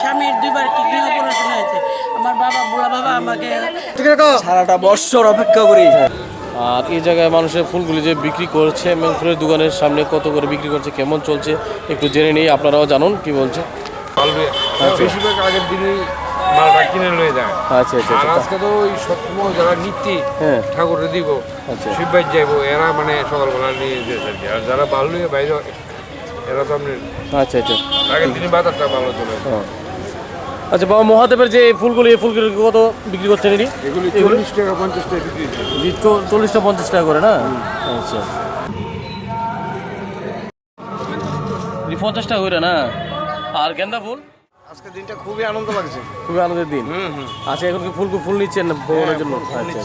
স্বামীর দুইবার kidney operation হয়েছে? আমার বাবা বুড়া বাবা আমাকে সারাটা বছর অপেক্ষা করি। আর এই জায়গায় মানুষের ফুলগুলি যে বিক্রি করছে এবং ফুলের দোকানের সামনে কত করে বিক্রি করছে কেমন চলছে একটু জেনে নিই আপনারাও জানুন কি বলছে? বেশিরভাগ আগের দিনই মালটা কিনে লয়ে যায়। আচ্ছা আচ্ছা আর আচ্ছা আজকে তো ওই সপ্তম যারা নিত্যি হ্যাঁ। ঠাকুরে দিব আচ্ছা। শিববাই যাইবো এরা মানে সকালবেলা নিয়ে যেতে আর কি। আর যারা নিয়ে বাইরে এরা তো আপনি আচ্ছা আচ্ছা। আগের দিনই বাজারটা ভালো চলে। আচ্ছা বাবা মহাদেবের যে ফুলগুলি এই ফুলগুলি কত বিক্রি করছেন এটি? চল্লিশ টাকা পঞ্চাশ টাকা বিক্রি হচ্ছে। জি, চল- চল্লিশটা পঞ্চাশ টাকা করে না? আচ্ছা। পঞ্চাশ টাকা করে না? আর গেন্দা ফুল? আজকে দিনটা খুবই আনন্দ লাগছে। খুবই আনন্দের দিন? আচ্ছা এখন কি ফুল ফুল নিচ্ছেন না ভ্রমণের জন্য? আচ্ছা আচ্ছা।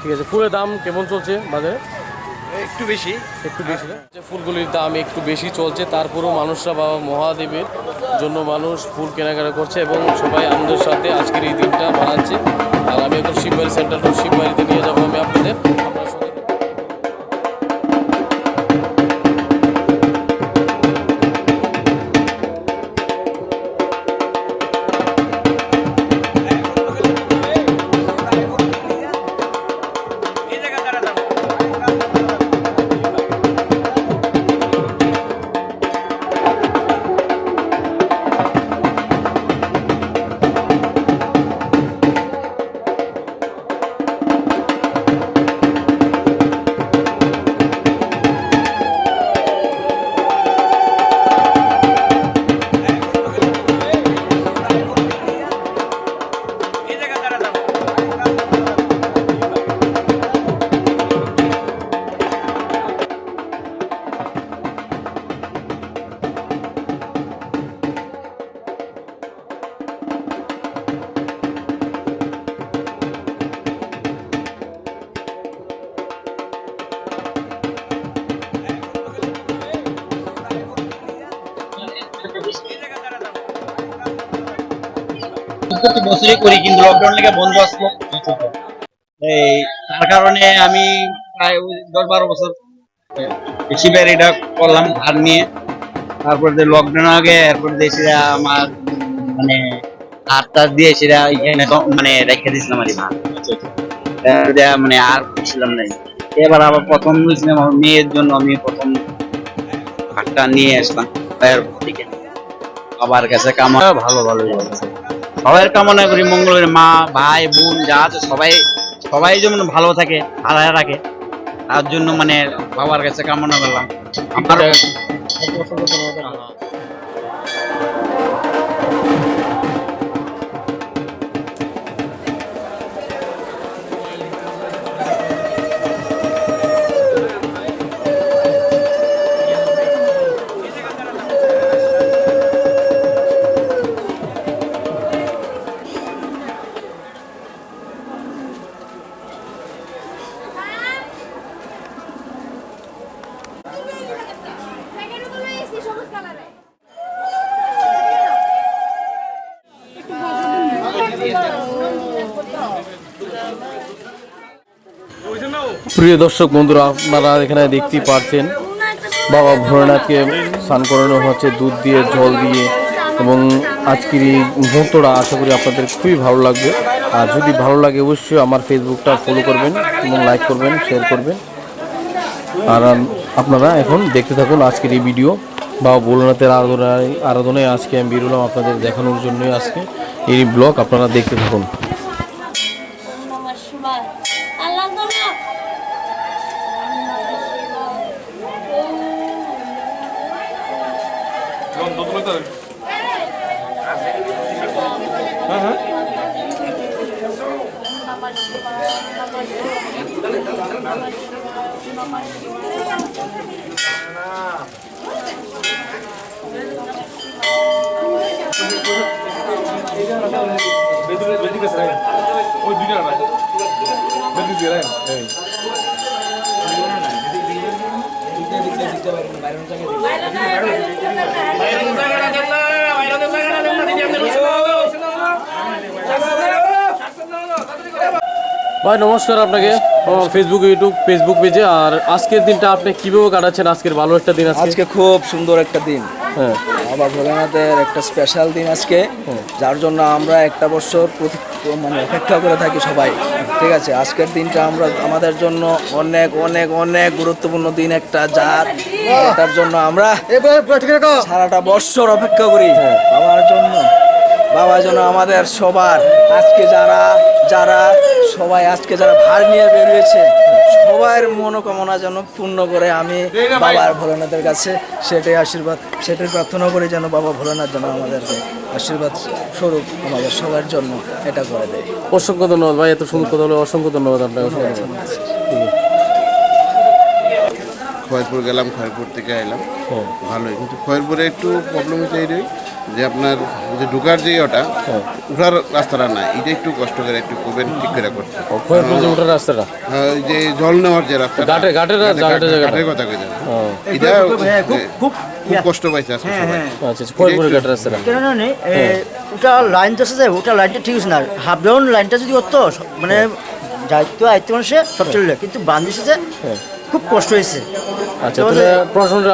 ঠিক আছে ফুলের দাম কেমন চলছে বাজারে? একটু বেশি। একটু বেশি না? যে ফুলগুলির দাম একটু বেশি চলছে তারপরেও মানুষরা বাবা মহাদেবের জন্য মানুষ ফুল কেনাকাটা করছে এবং সবাই আনন্দের সাথে আজকের এই দিনটা মানাচ্ছে আর আমি এখন শিববাড়ি সেন্টার শিববাড়িতে প্রতি বছরই করি, কিন্তু লকডাউন লেগে বন্ধ আসলো এই, তার কারণে আমি প্রায় দশ বারো বছর শিবের এটা করলাম ধার নিয়ে। তারপর যে লকডাউন আগে, এরপর সেটা আমার মানে হাত টাত দিয়ে সেটা এখানে মানে রেখে দিয়েছিলাম আর কি মানে আর ছিলাম নাই এবার আবার প্রথম নিয়েছিলাম আমার মেয়ের জন্য, আমি প্রথম ভাতটা নিয়ে আসলাম। বাইরের বাবার কাছে কামা ভালো ভালো সবাই কামনা করি মঙ্গলের মা ভাই বোন যা আছে সবাই সবাই যেমন ভালো থাকে আলাদা রাখে তার জন্য মানে বাবার কাছে কামনা করলাম। আমার প্রিয় দর্শক বন্ধুরা, আপনারা এখানে দেখতেই পাচ্ছেন বাবা ভোলেনাথকে স্নান করানো হচ্ছে, দুধ দিয়ে, জল দিয়ে, এবং আজকের এই মুহূর্তটা আশা করি আপনাদের খুবই ভালো লাগবে। আর যদি ভালো লাগে, অবশ্যই আমার ফেসবুকটা ফলো করবেন এবং লাইক করবেন শেয়ার করবেন। আর আপনারা এখন দেখতে থাকুন আজকের এই ভিডিও বাবা ভোলেনাথের আরাধনায় আরাধনায় আজকে আমি বেরোলাম আপনাদের দেখানোর জন্যই আজকে। এই ব্লগ আপনারা দেখতে থাকুন। হ্যাঁ হ্যাঁ বেদিকে বেদিকে ওই দুইটা বেদিকে রাখেন ভাই নমস্কার আপনাকে। আমার ফেসবুক ইউটিউব ফেসবুক পেজে আর আজকের দিনটা আপনি কীভাবে কাটাচ্ছেন? আজকের ভালো একটা দিন আজকে? আজকে খুব সুন্দর একটা দিন। হ্যাঁ। বাবা ভোলানাথের একটা স্পেশাল দিন আজকে যার জন্য আমরা একটা বছর প্রতি মানে অপেক্ষা করে থাকি সবাই ঠিক আছে? আজকের দিনটা আমরা আমাদের জন্য অনেক অনেক অনেক গুরুত্বপূর্ণ দিন একটা যার তার জন্য আমরা সারাটা বছর অপেক্ষা করি বাবার জন্য। বাবা যেন আমাদের সবার আজকে যারা যারা সবাই আজকে যারা ভার নিয়ে বেরিয়েছে সবার মনোকামনা যেন পূর্ণ করে আমি বাবার ভোলেনাথের কাছে সেটাই আশীর্বাদ সেটাই প্রার্থনা করি যেন বাবা ভোলেনাথ যেন আমাদেরকে আশীর্বাদ স্বরূপ আমাদের সবার জন্য এটা করে দেয় অসংখ্য ধন্যবাদ ভাই এত সুন্দর কথা হলো অসংখ্য ধন্যবাদ আপনাকে। খয়েরপুর গেলাম খয়েরপুর থেকে এলাম। ভালোই কিন্তু খয়েরপুরে একটু প্রবলেম হচ্ছে এইটাই যে আপনার যে ঢুকার যে ওটা উঠার রাস্তাটা না এটা একটু কষ্ট করে একটু করবেন ঠিক করে করতে। খয়েরপুর রাস্তাটা? হ্যাঁ, যে জল নেওয়ার যে রাস্তা ঘাটে- ঘাটের ঘাটের। কথা হ্যাঁ। এটা খুব খুব কষ্ট পাইছে আজকে সবাই। আচ্ছা আচ্ছা খয়েরপুরের ঘাটের রাস্তাটা? কেন না নেই ওটা লাইন তো আছে যে ওটা লাইনটা ঠিক আছে না। হাফ ডাউন লাইনটা যদি করতো স- মানে দায়িত্ব আয়ত্ত মানুষে সব চললে কিন্তু বান্ধিছে যে খুব কষ্ট হয়েছে আচ্ছা তাহলে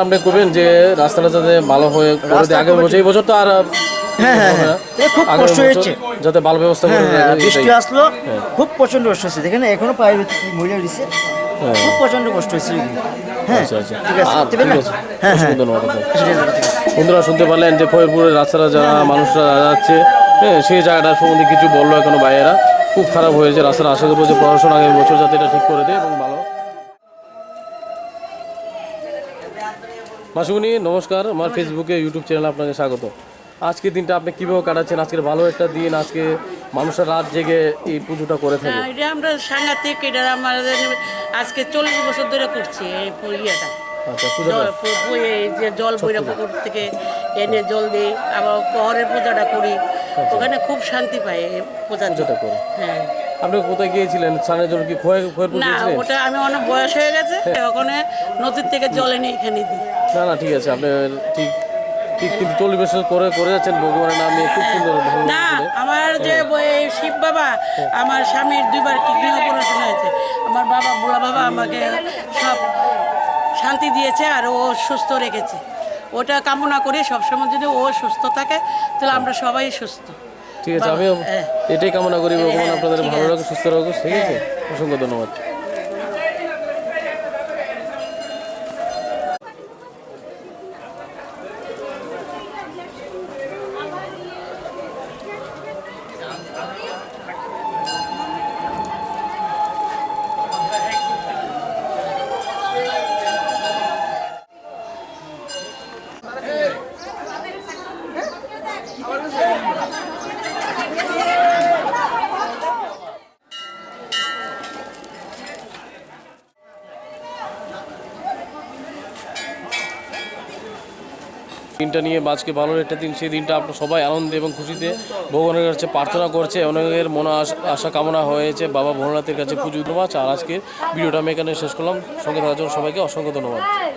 আপনি করবেন যে রাস্তাটা যাতে ভালো হয়ে করে দেয়। রাস্তা আগের বছর এই বছর তো আর হ্যাঁ, হ্যাঁ, হ্যাঁ। খুব কষ্ট হয়েছে। যাতে ভালো ব্যবস্থা করে দেয়, এটাই। বৃষ্টি আসলো খুব প্রচণ্ড কষ্ট হয়েছে। দেখেন এখনও পায়ে মহিলা দিছে খুব প্রচণ্ড কষ্ট হ্যাঁ আচ্ছা আচ্ছা। হ্যাঁ হ্যাঁ। বন্ধুরা শুনতে পারলেন যে ফরিদপুরের রাস্তাটা যারা মানুষরা যাচ্ছে হ্যাঁ সেই জায়গাটা সম্বন্ধে কিছু বলল এখনও ভাইয়েরা। খুব খারাপ হয়েছে রাস্তাটা আশা করব যে প্রশাসন আগামী বছর যাতে এটা ঠিক করে দেয় এবং ভালো মাসুমনি নমস্কার। আমার ফেসবুকে ইউটিউব চ্যানেলে আপনাকে স্বাগত। আজকের দিনটা আপনি কীভাবে কাটাচ্ছেন? আজকের ভালো একটা দিন আজকে মানুষের রাত জেগে এই পুজোটা করে থাকে। হ্যাঁ, এটা আমরা সাংঘাতিক এটা আমাদের আজকে চল্লিশ বছর ধরে করছি এই ইয়েটা। আচ্ছা পুজোটা। জল যে বইরা পুকুর থেকে এনে জল দিই আবার পহরের পূজাটা করি। ওখানে খুব শান্তি পাই পূজাটা করে। হ্যাঁ। আপনি কোথায় গিয়েছিলেন? স্নানের জন্য কি খয়ে খয়েরপুর না গিয়েছিলেন? ওটা আমি অনেক বয়স হয়ে গেছে ওখানে নদীর থেকে জল এনে এখানে দিই। না না ঠিক আছে আপনি ঠিক ঠিক কিন্তু চল্লিশ করে করে যাচ্ছেন ভগবানের নামে খুব সুন্দর ভালো না আমার যে বই- শিব বাবা আমার স্বামীর দুইবার কিডনি অপারেশন হয়েছে। আমার বাবা বুড়া বাবা আমাকে সব শান্তি দিয়েছে আর ও সুস্থ রেখেছে। ওটা কামনা করি সবসময় যদি ও সুস্থ থাকে তাহলে আমরা সবাই সুস্থ। ঠিক আছে আমিও হ্যাঁ। এটাই কামনা করি ভগবান হ্যাঁ, আপনাদের ভালো। রাখুক সুস্থ রাখুক। ঠিক আছে? অসংখ্য ধন্যবাদ। দিনটা নিয়ে আজকে ভালো একটা দিন, সেই দিনটা আপনার সবাই আনন্দে এবং খুশিতে ভগবানের কাছে প্রার্থনা করছে। অনেকের মনে আশা- কামনা হয়েছে, বাবা ভোলানাথের কাছে পুজো দেওয়া আর আজকে ভিডিওটা আমি এখানে শেষ করলাম। সঙ্গে থাকার জন্য সবাইকে অসংখ্য ধন্যবাদ।